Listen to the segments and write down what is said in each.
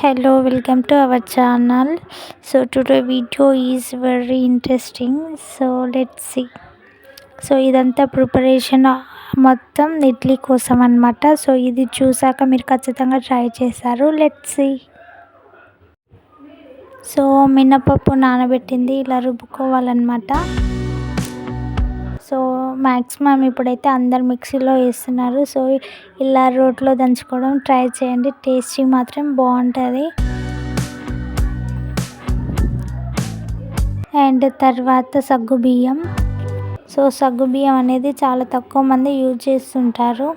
hello welcome to our channel. So today video is very interesting. So let's see. So ఇదంతా preparation మొత్తం ఇడ్లీ కోసం అనమాట so ఇది చూసాక మీరు ఖచ్చితంగా ట్రై చేశారు. లెట్స్ సీ సో మినపప్పు నానబెట్టింది. ఇలా రుబ్బుకోవాలన్నమాట. సో మ్యాక్సిమం ఇప్పుడైతే అందరు మిక్సీలో వేస్తున్నారు. సో ఇలా రోట్లో దంచుకోవడం ట్రై చేయండి. టేస్టీ మాత్రం బాగుంటుంది. అండ్ తర్వాత సగ్గు బియ్యం. సో సగ్గు బియ్యం అనేది చాలా తక్కువ మంది యూజ్ చేస్తుంటారు.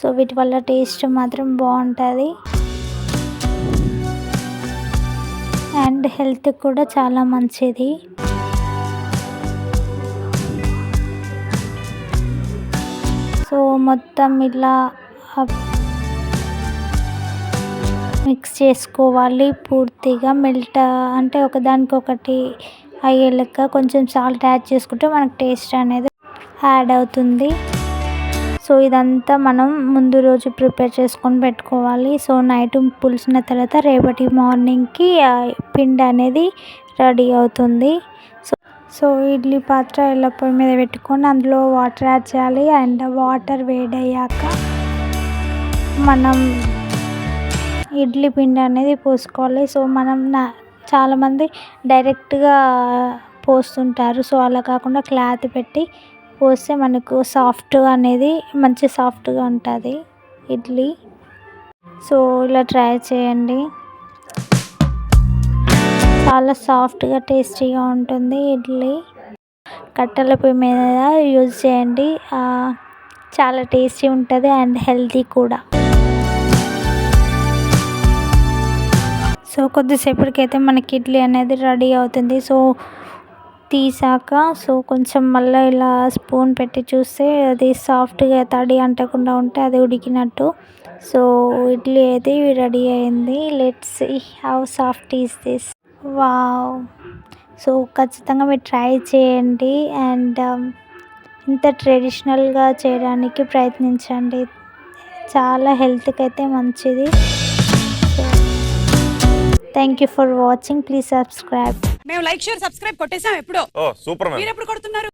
సో వీటి వల్ల టేస్ట్ మాత్రం బాగుంటుంది. అండ్ హెల్త్ కూడా చాలా మంచిది. సో మొత్తం ఇలా మిక్స్ చేసుకోవాలి పూర్తిగా. మెల్ట్ అంటే ఒకదానికొకటి అయ్యే లెక్క కొంచెం సాల్ట్ యాడ్ చేసుకుంటే మనకు టేస్ట్ అనేది యాడ్ అవుతుంది. సో ఇదంతా మనం ముందు రోజు ప్రిపేర్ చేసుకొని పెట్టుకోవాలి. సో నైట్ పులిసిన తర్వాత రేపటి మార్నింగ్కి పిండి అనేది రెడీ అవుతుంది. సో ఇడ్లీ పాత్ర ఇలా పొయ్యి మీద పెట్టుకొని అందులో వాటర్ యాడ్ చేయాలి అండ్ వాటర్ వేడయ్యాక మనం ఇడ్లీ పిండి అనేది పోసుకోవాలి. సో మనం నా చాలామంది డైరెక్ట్గా పోస్తుంటారు. సో అలా కాకుండా క్లాత్ పెట్టి పోస్తే మనకు సాఫ్ట్గా అనేది మంచి సాఫ్ట్గా ఉంటుంది ఇడ్లీ. సో ఇలా ట్రై చేయండి. చాలా సాఫ్ట్గా టేస్టీగా ఉంటుంది ఇడ్లీ. కట్టెల పొయ్యి మీద యూజ్ చేయండి. చాలా టేస్టీ ఉంటుంది అండ్ హెల్తీ కూడా. సో కొద్దిసేపటికైతే మనకి ఇడ్లీ అనేది రెడీ అవుతుంది. సో తీసాక సో కొంచెం మళ్ళీ ఇలా స్పూన్ పెట్టి చూస్తే అది సాఫ్ట్గా తడి అంటకుండా ఉంటే అది ఉడికినట్టు. సో ఇడ్లీ అయితే రెడీ అయింది. Let's how soft is this. Wow. So ఖచ్చితంగా మీరు ట్రై చేయండి అండ్ ఇంత ట్రెడిషనల్గా చేయడానికి ప్రయత్నించండి. చాలా హెల్త్కి అయితే మంచిది. Thank you for watching please subscribe మేము లైక్ షేర్ సబ్స్క్రైబ్ కొట్టేసాం ఎప్పుడో. ఓ సూపర్ మీరు ఎప్పుడు కొడుతున్నారు?